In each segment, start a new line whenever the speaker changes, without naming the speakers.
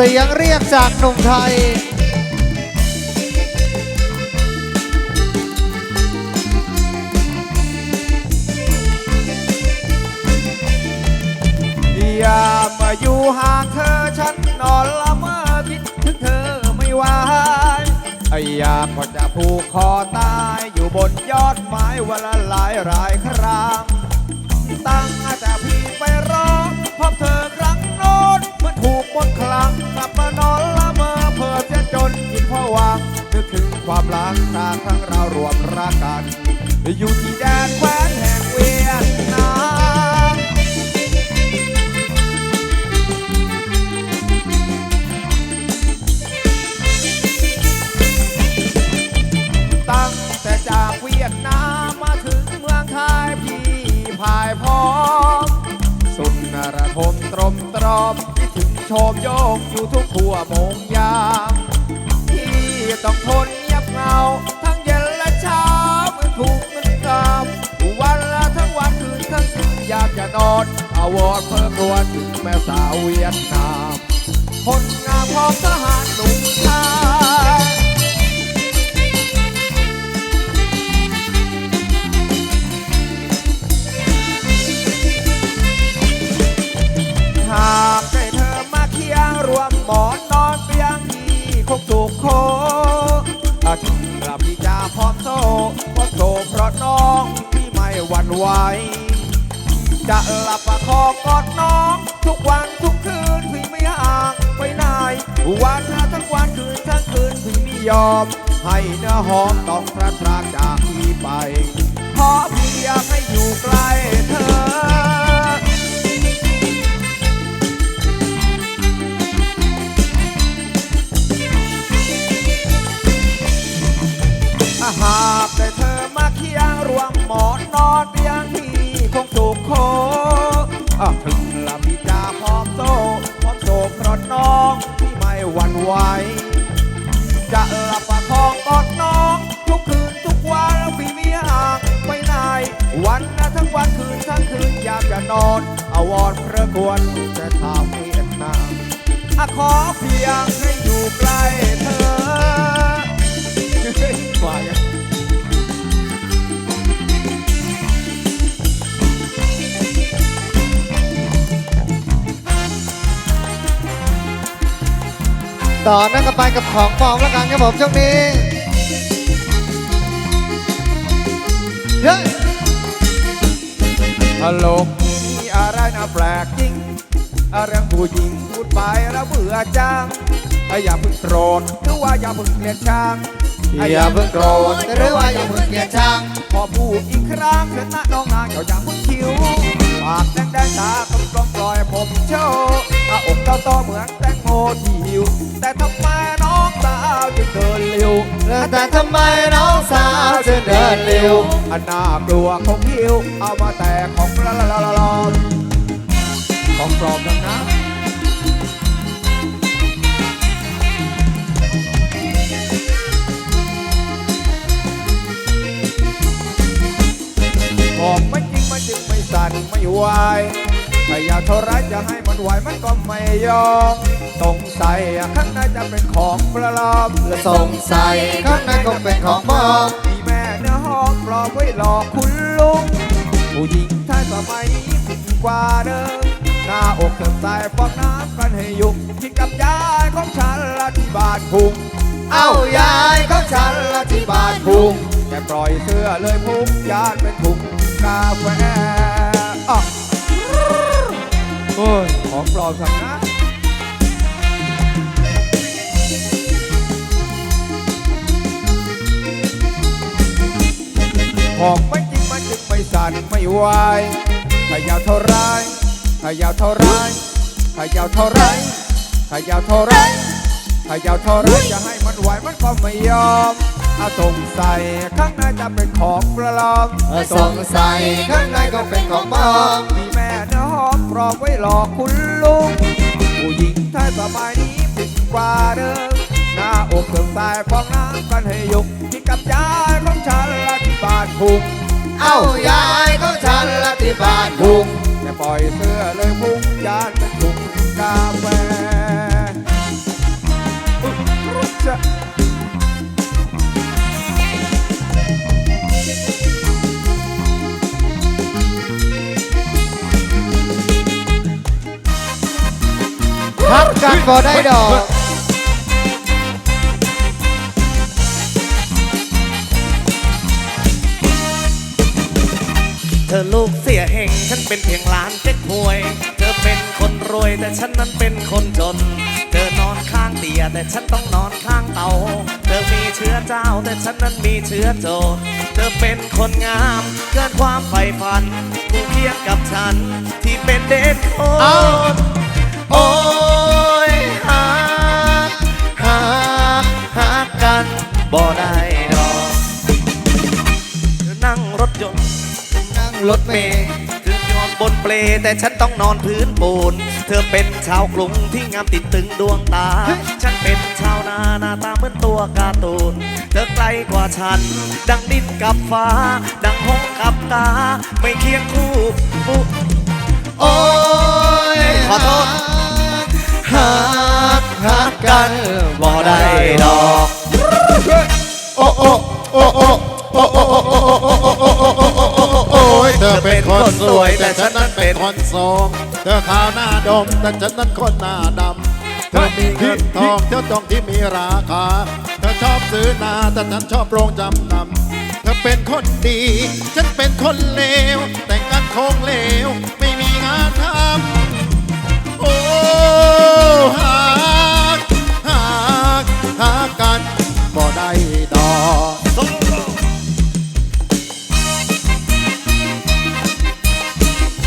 เสียงเรียกจากหนุ่มไทย
อย่ามาอยู่ห่างเธอฉันนอนละเมอคิดถึงเธอไม่ไหวอยากก็จะผูกคอตายอยู่บนยอดไม้วันละหลายหลายครั้งตั้งแต่พี่ไปร กกัน อยู่ที่แดนแคว้นแห่งเวียดนามตั้งแต่จากเวียดนามมาถึงเมืองไทยพี่พายพร้อมสุนทรทมตรมตรอมคิดถึงโชมโยกอยู่ทุกทั่วโมงยามพี่ต้องทนเงียบเงา นอนอนอาวรณ์เพิ่มรวนถึงแม่สาวเวียดนามคนงามของทหารหนุ่มชายหากได้เธอมาเคียงรวมหมอนนอนเตียงที่คงถูกโคอาถึงกลับพี่จะพร้อมโซพร้อมโซเพราะน้องที่ไม่หวั่นไหว จะหลับประคองกอดน้อง ทุกวันทุกคืนพี่ไม่ห่างไปไหนวันละทั้งวันคืนทั้งคืนพี่ไม่ยอม ให้เนื้อหอมต้องพระพรากจากพี่ไปเพราะพี่อยากให้อยู่ใกล้เธอ วันคืนทั้งคืนอยากจะนอนอาวรพระควรจะทำเวียดนามอขอเพียงให้อยู่ใกล้เธอว่าอย่าง
ต่อนื่งกันไปกับของปลอมแล้วกันครับผมช่วงนี้เฮ้ย
ฮัล โหลมีอะไรนะแปลกจริง เรื่องผู้หญิงพูดไปแล้วเบื่อจัง อย่าเพิ่งโกรธหรือว่าอย่าเพิ่งเกลียดชัง
อย่าเพิ่งโกรธหรือว่าอย่าเพิ่งเกลียดชัง
พอพูดอีกครั้งเถิดนะน้องนางเจ้าอย่าเพิ่งคิวปากแดงแดงๆตากลมกลมๆปล่อยผมโชว์หน้าอกเต้าโตเหมือน แต่ทำไมน้องสาวจึงเดินเร็ว
อัน
น่ากลัวของหิวเอามาแต่ของละละละละของปลอมทั้งนั้นบอกไม่จริงมันจึงไม่สั่นไม่ไหว ถ้าอยากเท่าไรจะให้มันไหวมันก็ไม่ยอมสงสัยข้างในจะเป็นของปลอมและ
สงสัยข้างในคงเป็นของปลอม
มีแม่เนื้อหอมปลอมไว้หลอกคุณลุงผู้หญิงไทยสมัยนี้ผิดกว่าเดิมหน้าอกเติมใส่ฟองน้ำกันให้ยุ่งที่กับยายของฉันละที่บานพุง
เอ้ายายของฉันละที่บานพุง
แกปล่อยเสื้อเลยพุงยานเป็นถุงกาแฟ โอ้ย ของปลอมสังนะของไม่จริงมันจึงไม่สั่นไม่ไหวถ้ายาวเท่าไรถ้ายาวเท่าไรถ้ายาวเท่าไรถ้ายาวเท่าไรถ้ายาวเท่าไรจะให้มันไหวมันก็ไม่ยอมอาสงสัยข้างในจะเป็นของปลอม
สงสัยข้างในก็เป็นของปลอม
มีแม่เนื้ อหอมปลอมไว้หลอกคุณลุง ผู้หญิงไทยสมัยนี้ผิดกว่าเดิมหน้าอกเสื่อมสายฟองน้ำกันให้ยุกที่กับยายของฉันละที่บ้านพุง
เอ้ายายของฉันละที่บ้านพุง
แต่ปล่อยเสื้อเลยพุงยานเป็นถุงกาแฟ
กกันบ่ได้ดอก
เธอลูกเสียเฮงฉันเป็นเพียงหลานเจ๊กหวย เธอเป็นคนรวยแต่ฉันนั้นเป็นคนจน เธอนอนข้างเตียแต่ฉันต้องนอนข้างเตา เธอมีเชื้อเจ้าแต่ฉันนั้นมีเชื้อโจรเธอเป็นคนงามเกินความใฝ่ฝันคู่เคียงกับฉันที่เป็นเด็กโคนโอ้ บ่ได้ดอกเธอนั่งรถยนต์
นั่งรถเมล์
ถึงนอนบนเปล แต่ฉันต้องนอนพื้นปูน เธอเป็นชาวกรุงที่งามติดตึงดวงตา ฉันเป็นชาวนาหน้าตาเหมือนตัวการ์ตูน เธอไกลกว่าฉัน ดังดินกับฟ้า ดังหงกับตา ไม่เคียงคู่ปุโอ้ยขอโทษ
ฮักฮักกันบ่ได้
ด
อก
อก
โอ้โอ้โอ้โอ้โอ้โอ้โอ้โอ้โอ้โอ้โอ้โอ้โอ้โอ้โอ้ยเธอเป็นคนสวยแต่ฉันนั้นเป็นคนโสมเธอขาวหน้าดมแต่ฉันนั้นคนหน้าดำเธอมีเงินทองเที่ยวทองที่มีราคาเธอชอบซื้อนาแต่ฉันชอบโรงจำนำเธอเป็นคนดี ฉันเป็นคนเลว แต่งกันคงเลว ไม่มีงานทำโอ้หัก ด้ดอ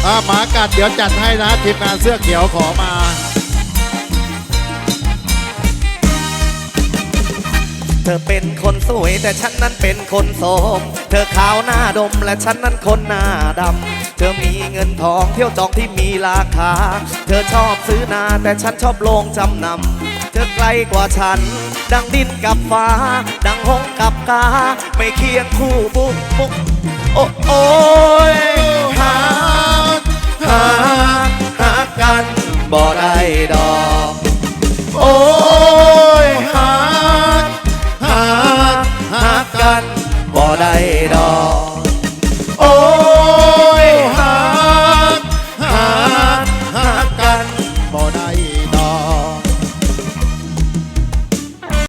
อาหมากัดเดี๋ยวจัดให้นะทีมงานเสื้อเขียวขอมา
เธอเป็นคนสวยแต่ฉันนั้นเป็นคนโสม เธอขาวหน้าดมและฉันนั้นคนหน้าดำ เธอมีเงินทองเที่ยวจองที่มีราคา เธอชอบซื้อนาแต่ฉันชอบโรงจำนำ อไกลกว่าฉัน ดังดินกับฟ้า ดังหงกับกา ไม่เคียงคู่บุกบุกโอ้โอ้ยหาหาหากันบ่ได้ดอกโอ้